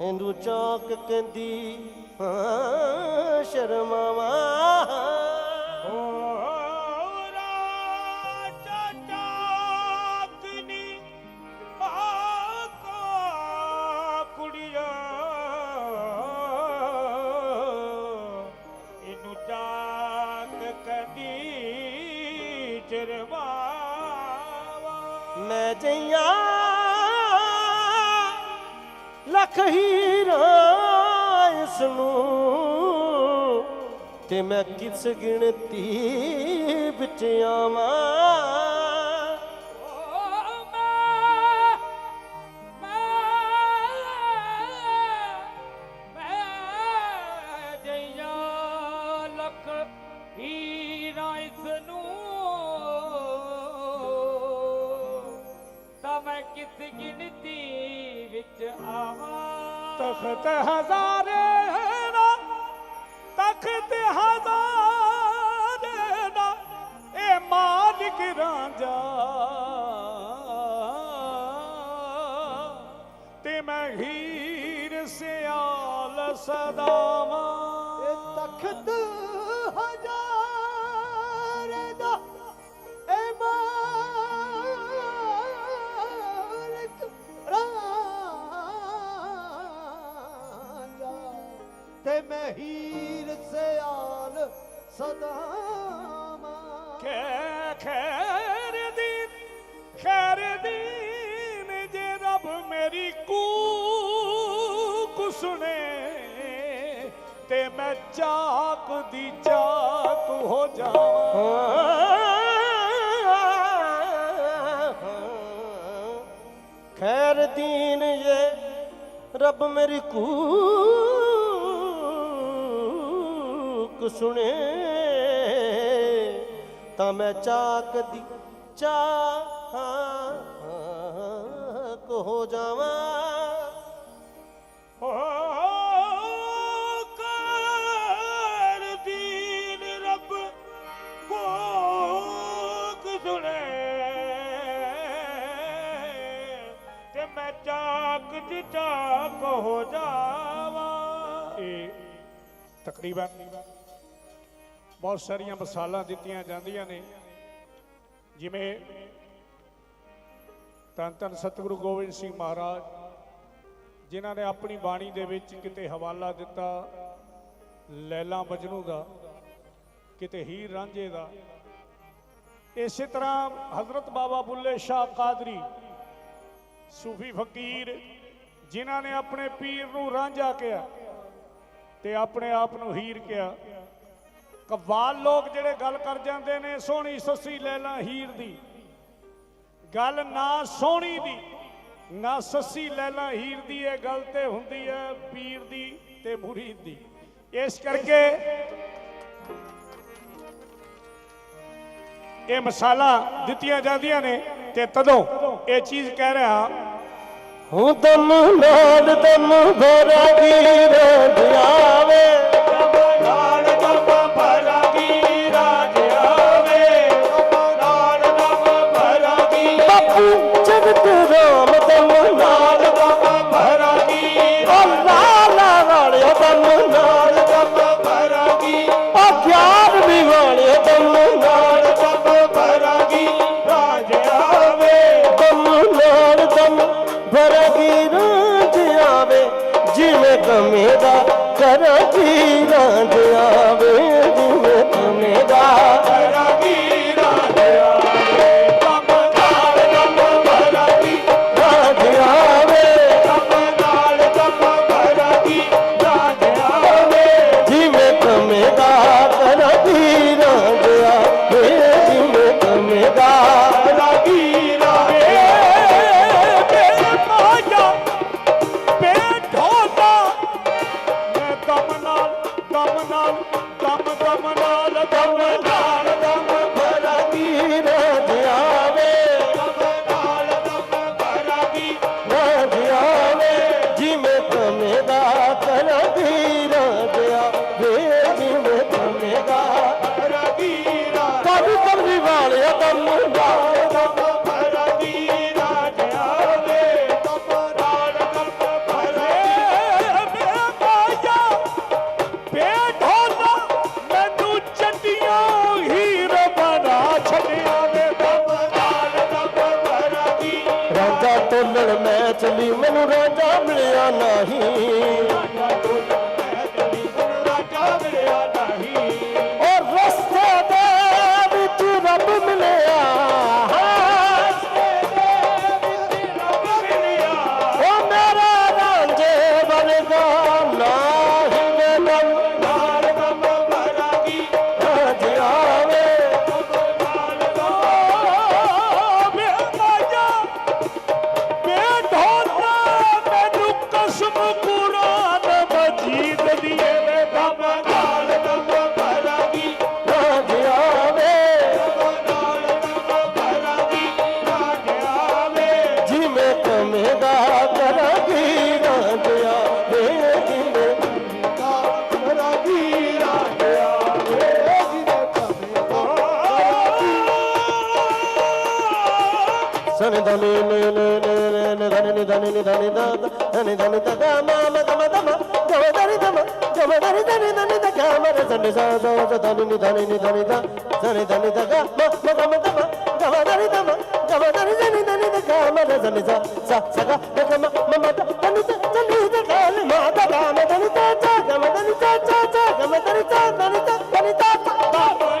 ਹਿੰਦੂ ਚੌਕ ਕਹਿੰਦੀ ਹਾਂ ਸ਼ਰਮਾਵਾ। ਓ ਲੱਖ ਹੀਰਾ ਨੂੰ ਤੇ ਮੈਂ ਕਿਸ ਗਿਣਤੀ ਵਿੱਚ ਆਵਾਂ? ਜਾ। ਰਾਂਝਾ ਤੇ ਮੈਂ ਹੀਰ ਸਿਆਲ ਸਦਾਵਾਂ ਇਹ ਤਖਤ ਹਜ਼ਾਰ ਦਾ ਏ ਮਾਲਕ ਰਾਂਝਾ ਤੇ ਮੈਂ ਹੀਰ ਸਿਆਲ ਸਦਾਵਾਂ ਚਾਕ ਦੀ ਚਾਕ ਹੋ ਜਾਵਾਂ। ਖੈਰ ਦੀਨ ਇਹ ਰੱਬ ਮੇਰੀ ਕੂਕ ਸੁਣੇ, ਤਾਂ ਮੈਂ ਚਾਕ ਦੀ ਚਾਕ ਹੋ ਜਾਵਾਂ। ਬਹੁਤ ਸਾਰੀਆਂ ਮਿਸਾਲਾਂ ਦਿੱਤੀਆਂ ਜਾਂਦੀਆਂ ਨੇ। ਜਿਵੇਂ ਧੰਨ ਧੰਨ ਸਤਿਗੁਰੂ ਗੋਬਿੰਦ ਸਿੰਘ ਮਹਾਰਾਜ, ਜਿਨ੍ਹਾਂ ਨੇ ਆਪਣੀ ਬਾਣੀ ਦੇ ਵਿੱਚ ਕਿਤੇ ਹਵਾਲਾ ਦਿੱਤਾ, ਲੈਲਾ ਮਜਨੂ ਦਾ, ਕਿਤੇ ਹੀਰ ਰਾਂਝੇ ਦਾ। ਇਸੇ ਤਰ੍ਹਾਂ ਹਜ਼ਰਤ ਬਾਬਾ ਬੁੱਲੇ ਸ਼ਾਹ ਕਾਦਰੀ, ਸੂਫੀ ਫਕੀਰ, ਜਿਨ੍ਹਾਂ ਨੇ ਆਪਣੇ ਪੀਰ ਨੂੰ ਰਾਂਝਾ ਕਿਹਾ ਤੇ ਆਪਣੇ ਆਪ ਨੂੰ ਹੀਰ ਕਿਹਾ। ਕਵਾਲ ਲੋਕ ਜਿਹੜੇ ਗੱਲ ਕਰ ਜਾਂਦੇ ਨੇ, ਸੋਹਣੀ ਸੱਸੀ ਲੈਲਾ ਹੀਰ ਦੀ। ਗੱਲ ਨਾ ਸੋਹਣੀ ਦੀ, ਨਾ ਸੱਸੀ ਲੈਲਾ ਹੀਰ ਦੀ, ਇਹ ਗੱਲ ਤੇ ਹੁੰਦੀ ਹੈ ਪੀਰ ਦੀ ਤੇ ਮੁਰੀਦ ਦੀ। ਇਸ ਕਰਕੇ ਇਹ ਮਸਾਲਾ ਦਿੱਤੀਆਂ ਜਾਂਦੀਆਂ ਨੇ ਤੇ ਤਦੋਂ ਇਹ ਚੀਜ਼ ਕਹਿ ਰਿਹਾ ਹੂੰ ਦਮ ਨਾਲ ਦਮ ਭਰਾ ਵੀਰ ਜਾਵੇ না ధని ధని ధని ధని ధని ధని ధని దమ దమ దమ దమ ధని దమ దమ ధని ధని ధని దగ మర ధని సా దో ధని ధని ధని ధ ధని ధని దగ మ దమ దమ దమ ధని దమ దమ ధని ధని ధని దగ మర ధని సా సా సగ దగ మ మ మ ధని ధ ధని ధ ధని మ దగ మ ధని తా తా గమ ధని తా తా తా గమ ధని తా ధని తా ధని తా తా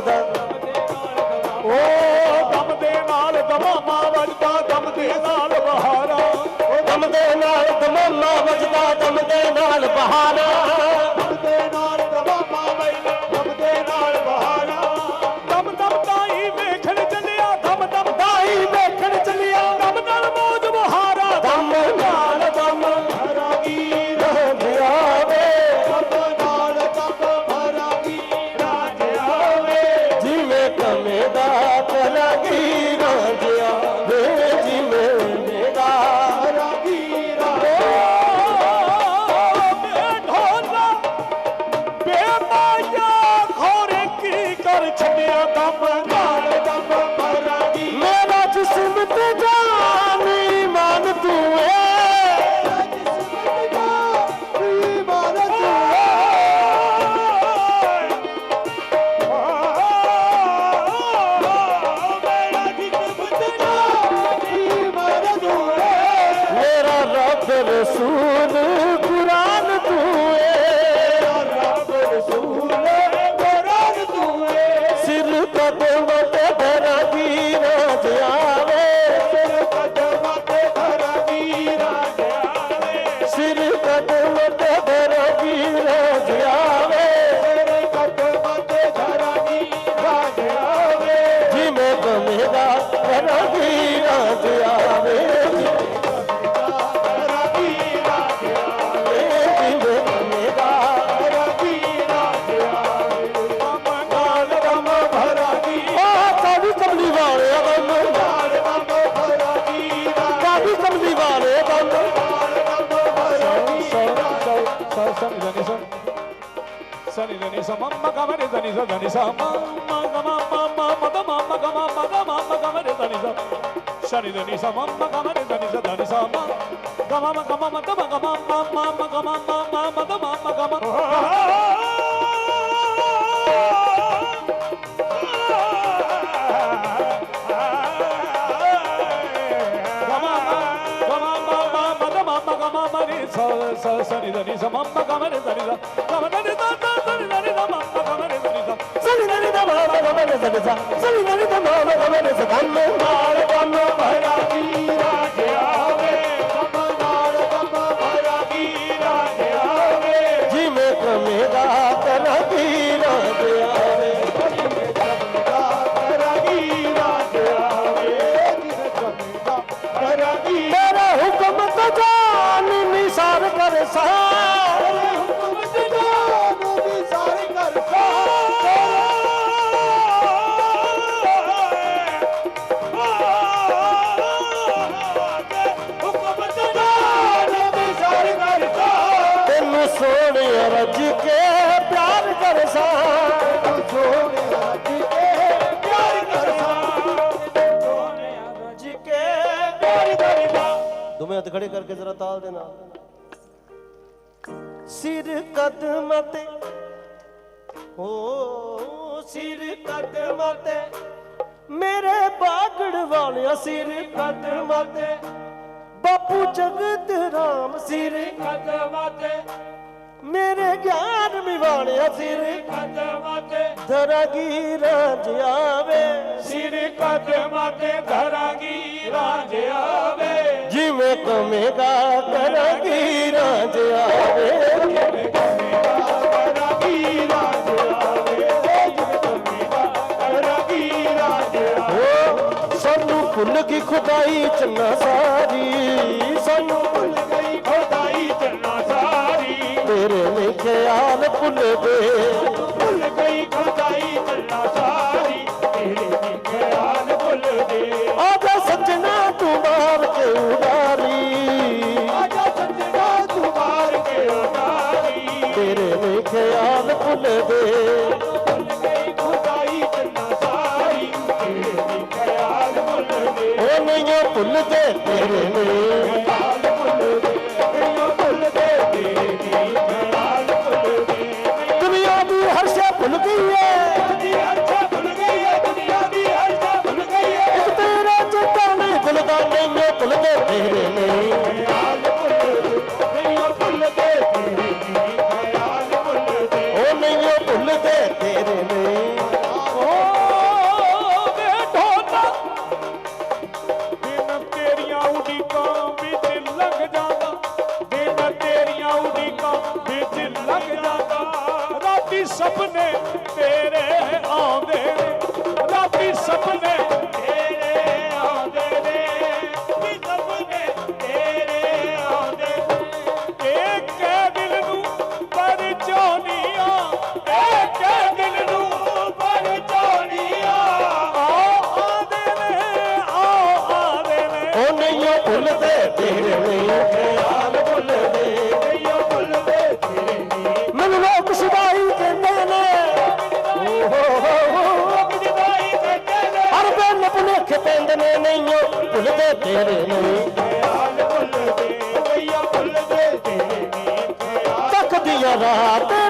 ਵੱਜਦਾ। ਓ ਦਮ ਦੇ ਨਾਲ ਦਮਾਮਾ ਵੱਜਦਾ, ਦਮ ਦੇ ਨਾਲ ਬਹਾਰਾ। ਓ ਦਮ ਦੇ ਨਾਲ ਦਮਾਮਾ ਵੱਜਦਾ, ਦਮ ਦੇ ਨਾਲ ਬਹਾਰਾ। సని దని సమమ్మ గమని దని సని సమమ్మ గమమ్మ మద మమ్మ గమ మద మమ్మ గమని దని స సని దని సమమ్మ గమని దని స దని సమ గమమ గమ మద మగమ మమ్మ గమమ్మ మద మమ్మ గమ సని దని సమమ్మ గమని దని స గమని Salimanita, Mama, Mama, Mama, Mama, Mama, ਸੋਹਣਿਆ ਰੱਜ ਕੇ ਪਿਆਰ ਕਰਸਾ ਸੋਹਣਿਆ ਰੱਜ ਕੇ ਪਿਆਰ ਕਰਸਾ ਸੋਹਣਿਆ ਰੱਜ ਕੇ ਪਿਆਰ ਕਰਸਾ ਦੋਵੇਂ ਹੱਥ ਖੜੇ ਕਰਕੇ ਜ਼ਰਾ ਤਾਲ ਦੇ ਨਾਲ। ਸਿਰ ਕਦਮ ਤੇ। ਹੋ ਸਿਰ ਕਦਮ ਤੇ। ਮੇਰੇ ਬਾਗੜ ਵਾਲਿਆ ਸਿਰ ਕਦਮ ਤੇ। ਬਾਪੂ ਜਗਤ ਰਾਮ ਸਿਰ ਕਦਮ ਤੇ। ਮੇਰੇ ਗਿਆਨ ਮਿਵਾਲਿਆ ਸਿਰ। ਕਦਮਾਂ ਤੇ ਧਰਾਗੀ ਰਾਜ ਆਵੇ। ਸਿਰ ਕਦਮਾਂ ਤੇ ਧਰਾਗੀ ਰਾਜ ਆਵੇ। ਜਿਵੇਂ ਕਮੇਗਾ ਕਰਾਗੀ ਰਾਜ ਆਵੇ। ਜਿਵੇਂ ਕੀ ਖੁਦਾਈ ਚੰਨਾ ਸਾਰੀ। ਭੁੱਲ ਗਏ। ਭੁੱਲ ਗਈ ਖੁਦਾਈ ਅੱਲਾ ਸਾਹਿਬ Ano que vem! Open there. ਤੇਰੇ ਨੂੰ ਰਾਤ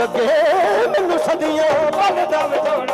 ਲੱਗੇ ਮੈਨੂੰ ਸਦੀਆਂ ਬਲਦਾ ਵਜਾਉਣ